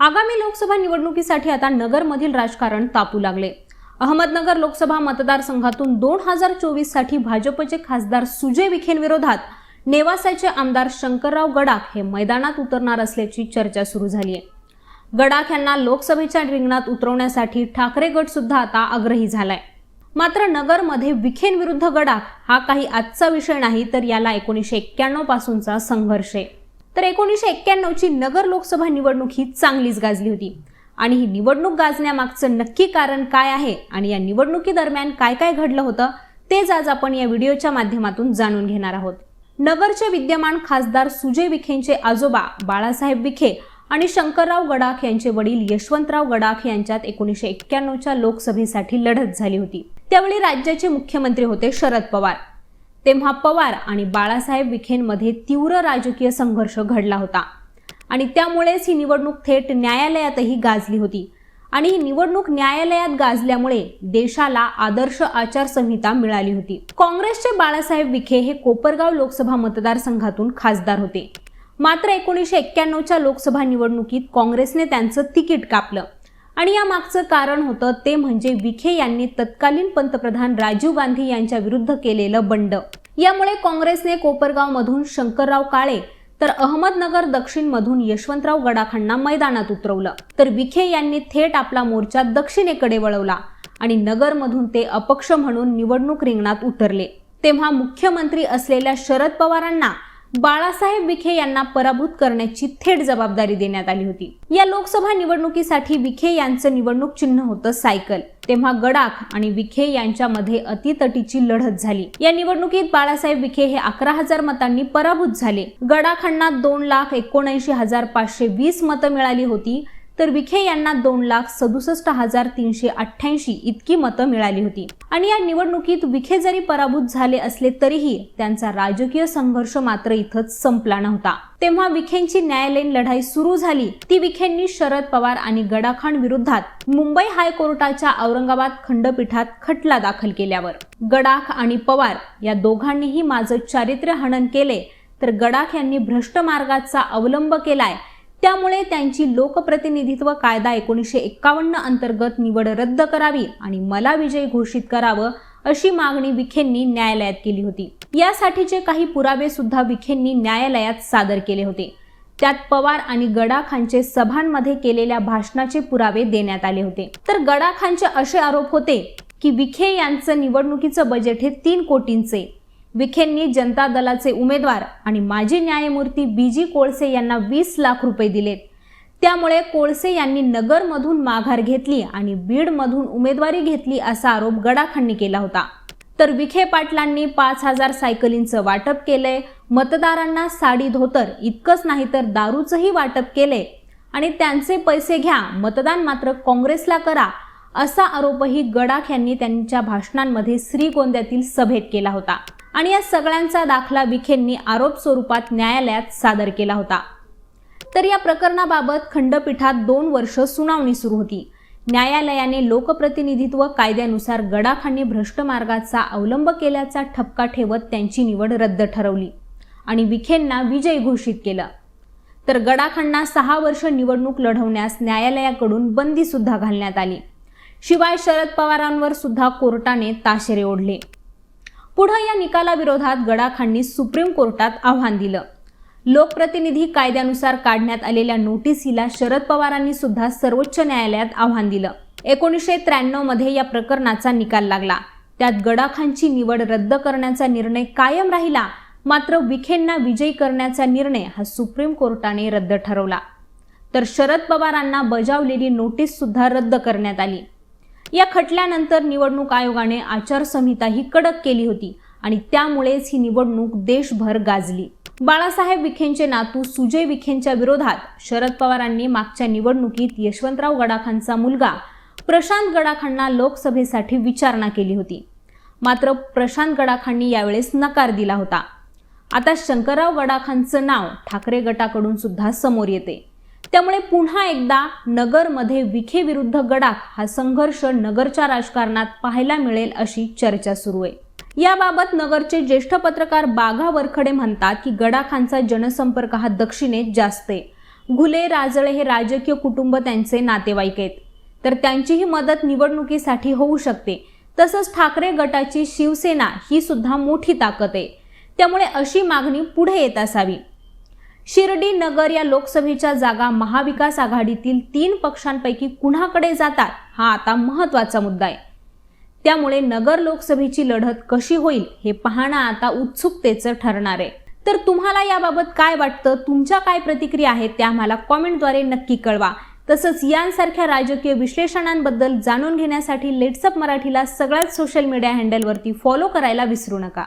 आगामी लोकसभा निवडणुकीसाठी आता नगरमधील राजकारण तापू लागले. अहमदनगर लोकसभा मतदारसंघातून दोन हजार चोवीससाठी भाजपचे खासदार सुजय विखेंविरोधात नेवासाचे आमदार शंकरराव गडाख हे मैदानात उतरणार असल्याची चर्चा सुरू झाली आहे गडाख यांना लोकसभेच्या रिंगणात उतरवण्यासाठी ठाकरे गट सुद्धा आता आग्रही झालाय. मात्र नगरमध्ये विखेंविरुद्ध गडाख हा काही आजचा विषय नाही तर याला एकोणीसशे एक्क्याण्णव पासूनचा संघर्ष आहे. तर एकोणीसशे एक्क्याण्णवची नगर लोकसभा निवडणूक ही चांगलीच गाजली होती. आणि ही निवडणूक गाजण्यामागचं नक्की कारण काय आहे आणि या निवडणुकीदरम्यान काय काय घडलं होतं तेच आज आपण या व्हिडिओच्या माध्यमातून जाणून घेणार आहोत. नगरचे विद्यमान खासदार सुजय विखेंचे आजोबा बाळासाहेब विखे आणि शंकरराव गडाख यांचे वडील यशवंतराव गडाख यांच्यात एकोणीसशे एक्क्याण्णवच्या लोकसभेसाठी लढत झाली होती. त्यावेळी राज्याचे मुख्यमंत्री होते शरद पवार. तेव्हा पवार आणि बाळासाहेब विखेंमध्ये तीव्र राजकीय संघर्ष घडला होता. आणि त्यामुळेच ही निवडणूक थेट न्यायालयातही गाजली होती. आणि ही निवडणूक न्यायालयात गाजल्यामुळे देशाला आदर्श आचारसंहिता मिळाली होती. काँग्रेसचे बाळासाहेब विखे हे कोपरगाव लोकसभा मतदारसंघातून खासदार होते. मात्र एकोणीसशे एक्क्याण्णवच्या लोकसभा निवडणुकीत काँग्रेसने त्यांचं तिकीट कापलं. आणि या मागचं कारण होतं ते म्हणजे विखे यांनी तत्कालीन पंतप्रधान राजीव गांधी यांच्या विरुद्ध केलेलं बंड. यामुळे काँग्रेसने कोपरगावमधून शंकरराव काळे तर अहमदनगर दक्षिणमधून यशवंतराव गडाखांना मैदानात उतरवलं. तर विखे यांनी थेट आपला मोर्चा दक्षिणेकडे वळवला आणि नगरमधून ते अपक्ष म्हणून निवडणूक रिंगणात उतरले. तेव्हा मुख्यमंत्री असलेल्या शरद पवारांना बाळासाहेब विखे यांना पराभूत करण्याची थेट जबाबदारी देण्यात आली होती. या लोकसभा निवडणुकीसाठी विखे यांचं निवडणूक चिन्ह होतं सायकल. तेव्हा गडाख आणि विखे यांच्यामध्ये अतितटीची लढत झाली. या निवडणुकीत बाळासाहेब विखे हे अकरा हजार मतांनी पराभूत झाले. गडाखांना दोन लाख एकोणऐंशी हजार पाचशे वीस मतं मिळाली होती. तर विखे यांना दोन लाख सदुसष्ट हजार तीनशे अठ्ठ्याऐंशी इतकी मतं मिळाली होती. आणि या निवडणुकीत विखे जरी पराभूत झाले असले तरीही त्यांचा राजकीय संघर्ष मात्र इथंच संपला नव्हता. तेव्हा विखेंची न्यायालयीन लढाई सुरू झाली. ती विखेंनी शरद पवार आणि गडाखान विरोधात मुंबई हायकोर्टाच्या औरंगाबाद खंडपीठात खटला दाखल केल्यावर गडाख आणि पवार या दोघांनीही माझं चारित्र्य हनन केले तर गडाख यांनी भ्रष्ट मार्गाचा अवलंब केलाय त्यामुळे त्यांची लोकप्रतिनिधित्व कायदा एकोणीसशे एक्कावन्न अंतर्गत निवड रद्द करावी आणि मला विजयी घोषित करावं अशी मागणी विखेंनी न्यायालयात केली होती. यासाठीचे काही पुरावे सुद्धा विखेंनी न्यायालयात सादर केले होते. त्यात पवार आणि गडाखांचे सभांमध्ये केलेल्या भाषणाचे पुरावे देण्यात आले होते. तर गडाखांचे असे आरोप होते की विखे यांचं निवडणुकीचं बजेट हे तीन कोटींचे विखेंनी जनता दलाचे उमेदवार आणि माजी न्यायमूर्ती बी जी कोळसे यांना वीस लाख रुपये दिलेत त्यामुळे कोळसे यांनी नगरमधून माघार घेतली आणि बीडमधून उमेदवारी घेतली असा आरोप गडाखांनी केला होता. तर विखे पाटलांनी पाच हजार सायकलींचं वाटप केलंय मतदारांना साडी धोतर इतकंच नाही तर दारूचंही वाटप केलंय. आणि त्यांचे पैसे घ्या मतदान मात्र काँग्रेसला करा असा आरोपही गडाख यांनी त्यांच्या भाषणांमध्ये श्रीगोंद्यातील सभेत केला होता. आणि या सगळ्यांचा दाखला विखेंनी आरोप स्वरूपात न्यायालयात सादर केला होता. तर या प्रकरणाबाबत खंडपीठात दोन वर्ष सुनावणी सुरू होती. न्यायालयाने लोकप्रतिनिधित्व कायद्यानुसार गडाखांनी भ्रष्ट मार्गाचा अवलंब केल्याचा ठपका ठेवत त्यांची निवड रद्द ठरवली आणि विखेंना विजय घोषित केलं. तर गडाखांना सहा वर्ष निवडणूक लढवण्यास न्यायालयाकडून बंदी सुद्धा घालण्यात आली. शिवाय शरद पवारांवर सुद्धा कोर्टाने ताशेरे ओढले. पुढे या निकालाविरोधात गडाखांनी सुप्रीम कोर्टात आव्हान दिलं. लोकप्रतिनिधी कायद्यानुसार काढण्यात आलेल्या नोटीसीला शरद पवारांनी सुद्धा सर्वोच्च न्यायालयात आव्हान दिलं. एकोणीसशे त्र्याण्णवमध्ये या प्रकरणाचा निकाल लागला. त्यात गडाखांची निवड रद्द करण्याचा निर्णय कायम राहिला मात्र विखेंना विजयी करण्याचा निर्णय हा सुप्रीम कोर्टाने रद्द ठरवला. तर शरद पवारांना बजावलेली नोटीस सुद्धा रद्द करण्यात आली. या खटल्यानंतर निवडणूक आयोगाने आचारसंहिता ही कडक केली होती आणि त्यामुळेच ही निवडणूक देशभर गाजली. बाळासाहेब विखेंचे नातू सुजय विखेंच्या विरोधात शरद पवारांनी मागच्या निवडणुकीत यशवंतराव गडाखांचा मुलगा प्रशांत गडाखांना लोकसभेसाठी विचारणा केली होती. मात्र प्रशांत गडाखांनी यावेळेस नकार दिला होता. आता शंकरराव गडाखांचं नाव ठाकरे गटाकडून सुद्धा समोर येते. त्यामुळे पुन्हा एकदा नगरमध्ये विखे विरुद्ध गडाख हा संघर्ष नगरच्या राजकारणात पाहायला मिळेल अशी चर्चा सुरू आहे. याबाबत नगरचे ज्येष्ठ पत्रकार बाघा वरखडे म्हणतात की गडाखांचा जनसंपर्क हा दक्षिणेत जास्त आहे. घुले राजळे हे राजकीय कुटुंब त्यांचे नातेवाईक आहेत. तर त्यांचीही मदत निवडणुकीसाठी होऊ शकते. तसंच ठाकरे गटाची शिवसेना ही सुद्धा मोठी ताकद आहे. त्यामुळे अशी मागणी पुढे येत असावी. शिर्डी नगर या लोकसभेच्या जागा महाविकास आघाडीतील तीन पक्षांपैकी कुणाकडे जातात हा आता महत्त्वाचा मुद्दा आहे. त्यामुळे नगर लोकसभेची लढत कशी होईल हे पाहणं आता उत्सुकतेचं ठरणार आहे. तर तुम्हाला याबाबत काय वाटतं? तुमच्या काय प्रतिक्रिया आहेत? त्या आम्हाला कॉमेंटद्वारे नक्की कळवा. तसंच यांसारख्या राजकीय विश्लेषणांबद्दल जाणून घेण्यासाठी लेट्सअप मराठीला सगळ्याच सोशल मीडिया हँडलवरती फॉलो करायला विसरू नका.